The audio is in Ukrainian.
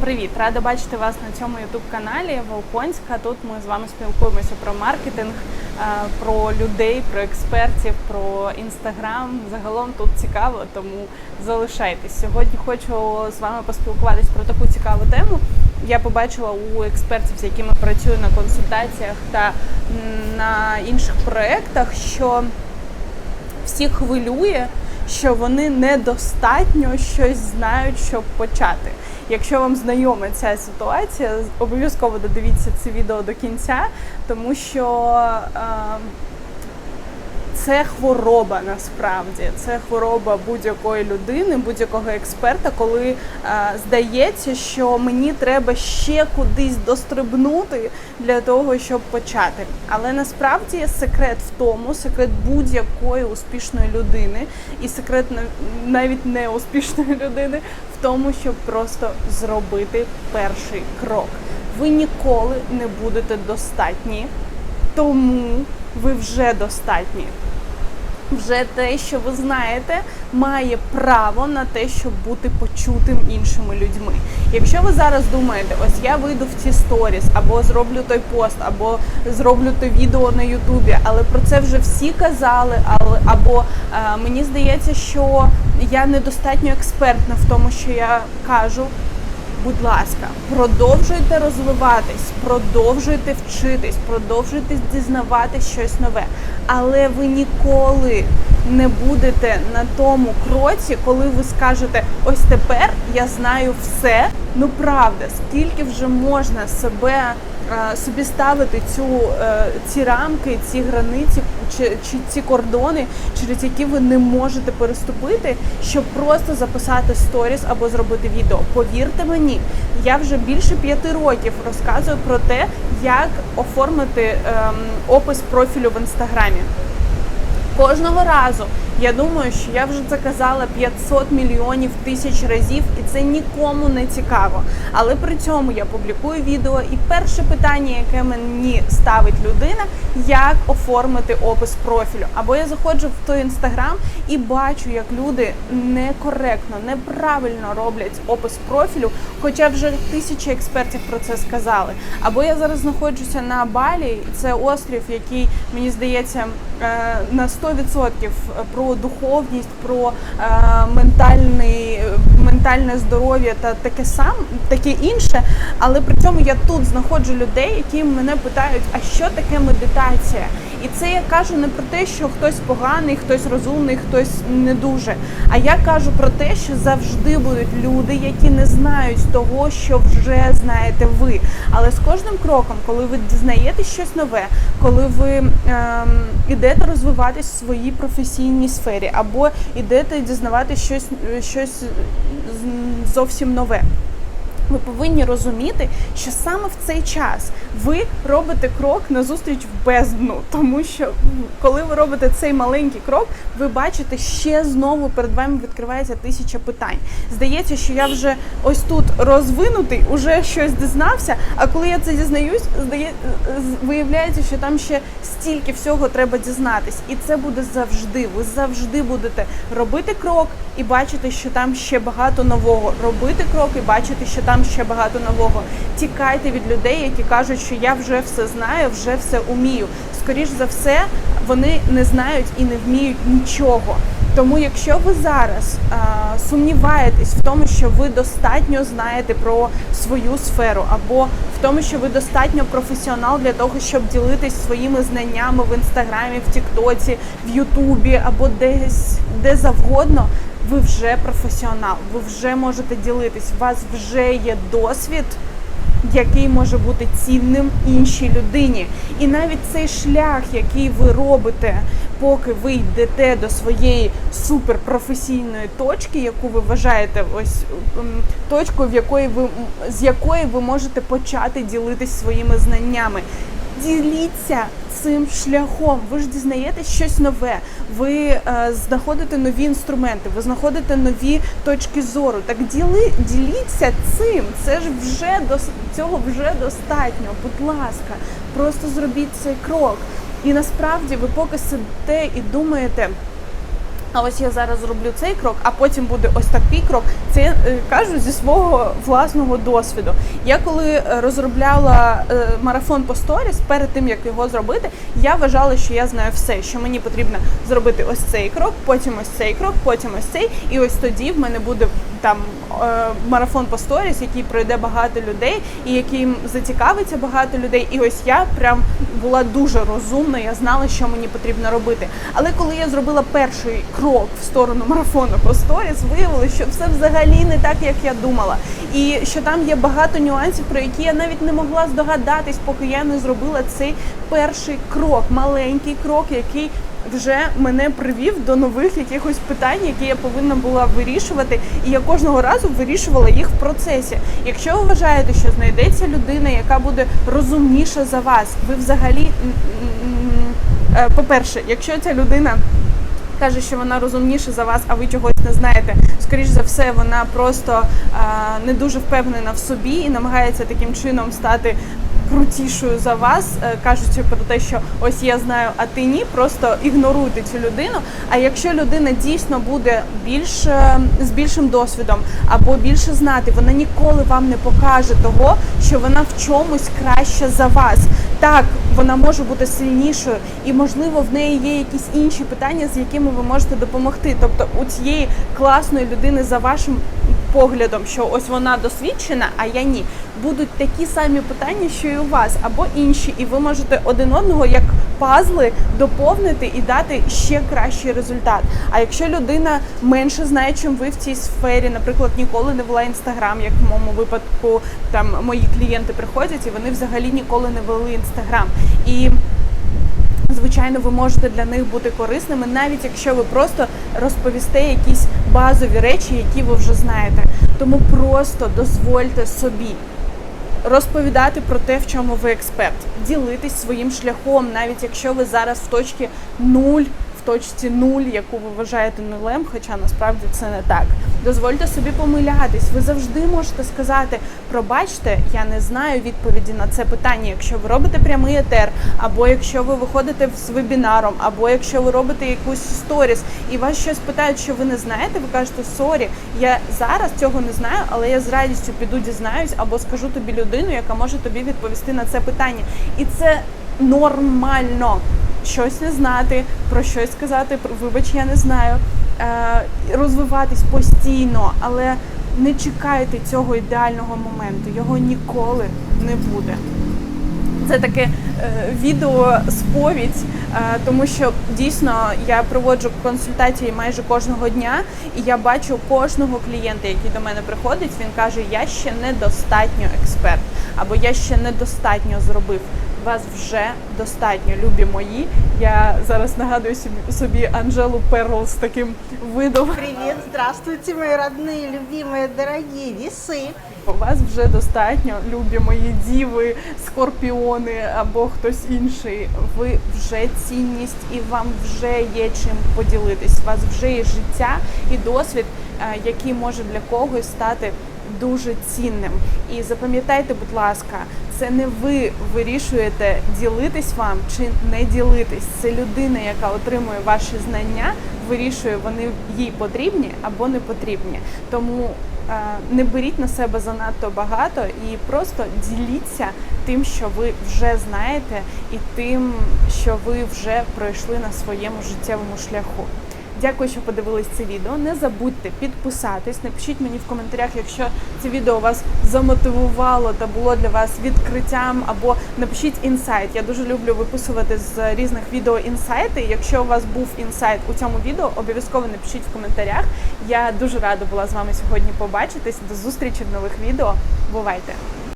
Привіт, рада бачити вас на цьому youtube каналі Волпонська. Тут ми з вами спілкуємося про маркетинг, е, про людей, про експертів, про інстаграм. Загалом тут цікаво, тому залишайтесь. Сьогодні хочу з вами поспілкуватись про таку цікаву тему. Я побачила у експертів, з якими працюю на консультаціях та на інших проєктах, що всіх хвилює, що вони недостатньо щось знають, щоб почати. Якщо вам знайома ця ситуація, обов'язково додивіться це відео до кінця, тому що е, це хвороба насправді. Це хвороба будь-якої людини, будь-якого експерта, коли е, здається, що мені треба ще кудись дострибнути для того, щоб почати. Але насправді секрет в тому, секрет будь-якої успішної людини, і секрет нав- навіть не успішної людини в тому, щоб просто зробити перший крок. Ви ніколи не будете достатні, тому ви вже достатні вже те, що ви знаєте, має право на те, щоб бути почутим іншими людьми. Якщо ви зараз думаєте, ось я вийду в ці сторіс, або зроблю той пост, або зроблю те відео на Ютубі, але про це вже всі казали, але або е, мені здається, що я недостатньо експертна в тому, що я кажу. Будь ласка, продовжуйте розвиватись, продовжуйте вчитись, продовжуйте дізнавати щось нове. Але ви ніколи не будете на тому кроці, коли ви скажете, ось тепер я знаю все. Ну правда, скільки вже можна себе е, собі ставити цю е, ці рамки, ці границі чи, чи ці кордони, через які ви не можете переступити, щоб просто записати сторіс або зробити відео. Повірте мені, я вже більше п'яти років розказую про те, як оформити ем, опис профілю в інстаграмі. Кожного разу я думаю, що я вже це казала 500 мільйонів тисяч разів, і це нікому не цікаво. Але при цьому я публікую відео, і перше питання, яке мені ставить людина, як оформити опис профілю. Або я заходжу в той інстаграм і бачу, як люди некоректно, неправильно роблять опис профілю, хоча вже тисячі експертів про це сказали. Або я зараз знаходжуся на Балі, це острів, який мені здається е, на 100% про духовність, про е, ментальний, ментальне здоров'я та таке сам, таке інше. Але при цьому я тут знаходжу людей, які мене питають, а що таке медитація? І це я кажу не про те, що хтось поганий, хтось розумний, хтось не дуже. А я кажу про те, що завжди будуть люди, які не знають того, що вже знаєте ви. Але з кожним кроком, коли ви дізнаєтесь щось нове, коли ви ем, ідете розвиватись в своїй професійній сфері, або ідете дізнаватись щось, щось зовсім нове. Ви повинні розуміти, що саме в цей час ви робите крок назустріч в бездну, тому що коли ви робите цей маленький крок, ви бачите, ще знову перед вами відкривається тисяча питань. Здається, що я вже ось тут розвинутий, уже щось дізнався. А коли я це дізнаюсь, здає виявляється, що там ще стільки всього треба дізнатись, і це буде завжди. Ви завжди будете робити крок і бачити, що там ще багато нового. Робити крок і бачити, що там ще багато нового. Тікайте від людей, які кажуть, що я вже все знаю, вже все умію. Скоріш за все, вони не знають і не вміють нічого. Тому, якщо ви зараз а, сумніваєтесь в тому, що ви достатньо знаєте про свою сферу, або в тому, що ви достатньо професіонал для того, щоб ділитись своїми знаннями в інстаграмі, в Тіктоці, в Ютубі або десь де завгодно, ви вже професіонал, ви вже можете ділитись. У вас вже є досвід який може бути цінним іншій людині. І навіть цей шлях, який ви робите, поки ви йдете до своєї суперпрофесійної точки, яку ви вважаєте ось ем, точкою, в якої ви з якої ви можете почати ділитись своїми знаннями. Діліться цим шляхом. Ви ж дізнаєтесь щось нове. Ви е, знаходите нові інструменти, ви знаходите нові точки зору. Так діли, діліться цим. Це ж вже до цього вже достатньо. Будь ласка, просто зробіть цей крок. І насправді ви поки сидите і думаєте. А ось я зараз зроблю цей крок, а потім буде ось такий крок. Це я е, кажу зі свого власного досвіду. Я коли е, розробляла е, марафон по сторіс, перед тим як його зробити, я вважала, що я знаю все, що мені потрібно зробити ось цей крок, потім ось цей крок, потім ось цей, і ось тоді в мене буде там марафон по сторіс, який пройде багато людей, і яким зацікавиться багато людей. І ось я прям була дуже розумна, я знала, що мені потрібно робити. Але коли я зробила перший крок в сторону марафону по сторіс, виявилося, що все взагалі не так, як я думала. І що там є багато нюансів, про які я навіть не могла здогадатись, поки я не зробила цей перший крок, маленький крок, який вже мене привів до нових якихось питань, які я повинна була вирішувати, і я кожного разу вирішувала їх в процесі. Якщо ви вважаєте, що знайдеться людина, яка буде розумніша за вас, ви взагалі, е, по-перше, якщо ця людина каже, що вона розумніша за вас, а ви чогось не знаєте. Скоріше за все, вона просто а, не дуже впевнена в собі і намагається таким чином стати. Крутішою за вас, е, кажучи про те, що ось я знаю, а ти ні, просто ігноруйте цю людину. А якщо людина дійсно буде більш е, з більшим досвідом або більше знати, вона ніколи вам не покаже того, що вона в чомусь краща за вас. Так, вона може бути сильнішою, і можливо в неї є якісь інші питання, з якими ви можете допомогти. Тобто у цієї класної людини за вашим поглядом, що ось вона досвідчена, а я ні, будуть такі самі питання, що і у вас, або інші, і ви можете один одного як пазли доповнити і дати ще кращий результат. А якщо людина менше знає, чим ви в цій сфері, наприклад, ніколи не вела інстаграм, як в моєму випадку, там мої клієнти приходять і вони взагалі ніколи не вели інстаграм. І Звичайно, ви можете для них бути корисними, навіть якщо ви просто розповісте якісь базові речі, які ви вже знаєте. Тому просто дозвольте собі розповідати про те, в чому ви експерт, ділитись своїм шляхом, навіть якщо ви зараз в точці нуль. Точці нуль, яку ви вважаєте нулем, хоча насправді це не так. Дозвольте собі помилятись. Ви завжди можете сказати: пробачте, я не знаю відповіді на це питання. Якщо ви робите прямий етер, або якщо ви виходите з вебінаром, або якщо ви робите якусь сторіс і вас щось питають, що ви не знаєте, ви кажете сорі, я зараз цього не знаю, але я з радістю піду дізнаюсь або скажу тобі людину, яка може тобі відповісти на це питання. І це нормально щось не знати, про щось сказати, про вибач, я не знаю, е, розвиватись постійно, але не чекайте цього ідеального моменту, його ніколи не буде. Це таке е, відео сповідь, е, тому що дійсно я проводжу консультації майже кожного дня, і я бачу кожного клієнта, який до мене приходить. Він каже: Я ще недостатньо експерт, або я ще недостатньо зробив Вас вже достатньо, любі мої. Я зараз нагадую собі, собі Анжелу Перл з таким видом. Привет, здравствуйте, мои родные, любимые, дорогие весы. У вас вже достатньо, любі мої діви, скорпіони або хтось інший. Ви вже цінність і вам вже є чим поділитись. У вас вже є життя і досвід, е, який може для когось стати дуже цінним. І запам'ятайте, будь ласка, це не ви вирішуєте ділитись вам чи не ділитись. Це людина, яка отримує ваші знання, вирішує, вони їй потрібні або не потрібні. Тому е, не беріть на себе занадто багато і просто діліться тим, що ви вже знаєте, і тим, що ви вже пройшли на своєму життєвому шляху. Дякую, що подивились це відео. Не забудьте підписатись. Напишіть мені в коментарях, якщо це відео вас замотивувало та було для вас відкриттям, або напишіть інсайт. Я дуже люблю виписувати з різних відео інсайти. Якщо у вас був інсайт у цьому відео, обов'язково напишіть в коментарях. Я дуже рада була з вами сьогодні побачитись. До зустрічі в нових відео. Бувайте!